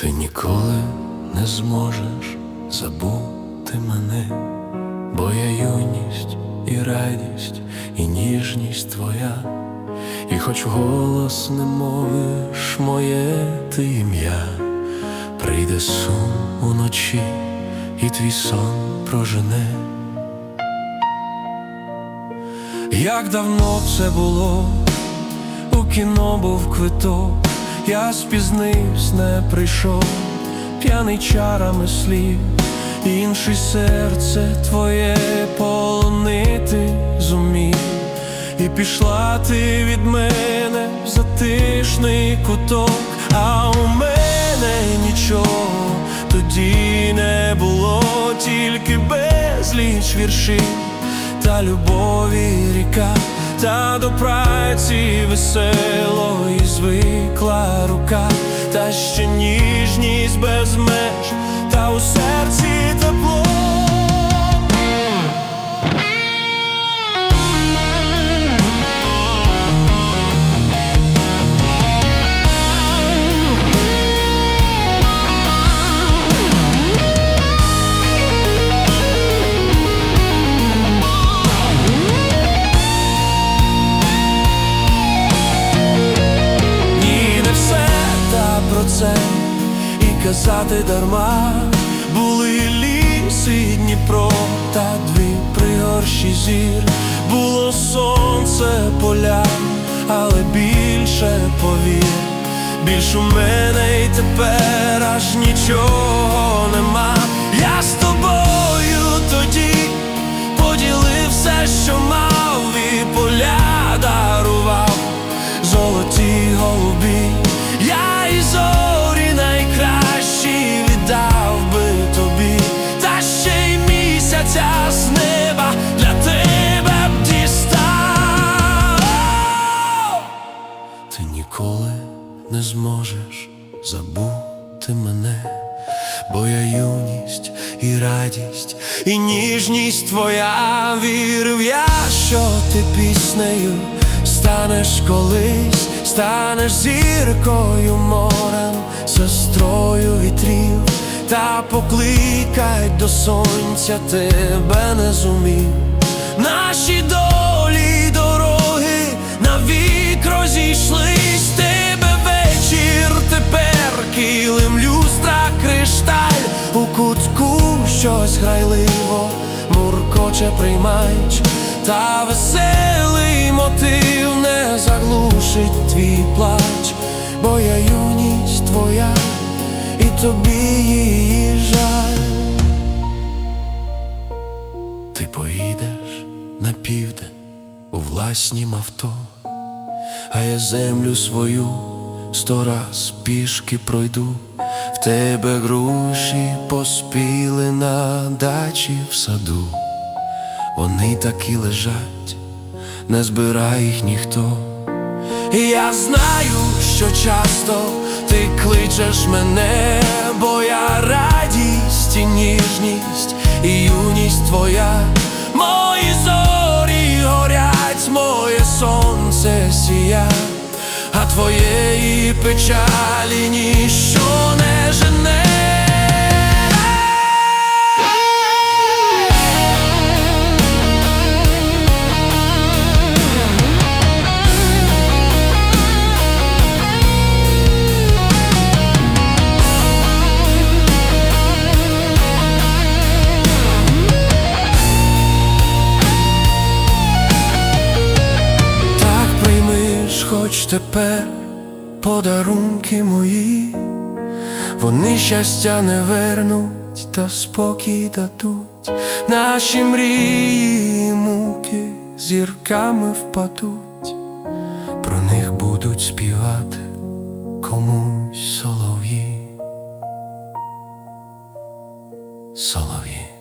Ти ніколи не зможеш забути мене, бо я юність і радість, і ніжність твоя, і хоч голос не мовиш моє ти ім'я, прийде сум уночі, і твій сон прожене. Як давно це було, у кіно був квиток, я спізнився, не прийшов, п'яний чарами слів, інший серце твоє полонити зумів, і пішла ти від мене в затишний куток, а у мене нічого тоді не було, тільки безліч віршів та любові ріка, та до праці весело і звикла рука, та ще ніжність без меж, та у серці тепло. Це і казати дарма. Були ліс Дніпро та дві пригорші зір, було сонце поля, але більше повір, більш у мене й тепер аж нічого забути мене, бо я юність і радість, і ніжність твоя вірив я, що ти піснею станеш колись, станеш зіркою морем, сестрою вітрів, та покликать до сонця тебе не зумів. Наші кутку щось грайливо муркоче приймач, та веселий мотив не заглушить твій плач, бо я юність твоя, і тобі її жаль. Ти поїдеш на південь у власнім авто, а я землю свою сто раз пішки пройду, тебе груші поспіли на дачі в саду, вони такі лежать, не збирає їх ніхто. І я знаю, що часто ти кличеш мене, бо я радість і ніжність, і юність твоя, мої зорі горять, моє сонце сія, а твоєї печалі ніщо не хоч тепер подарунки мої, вони щастя не вернуть, та спокій дадуть, наші мрії, муки зірками впадуть, про них будуть співати комусь солов'ї, солов'ї.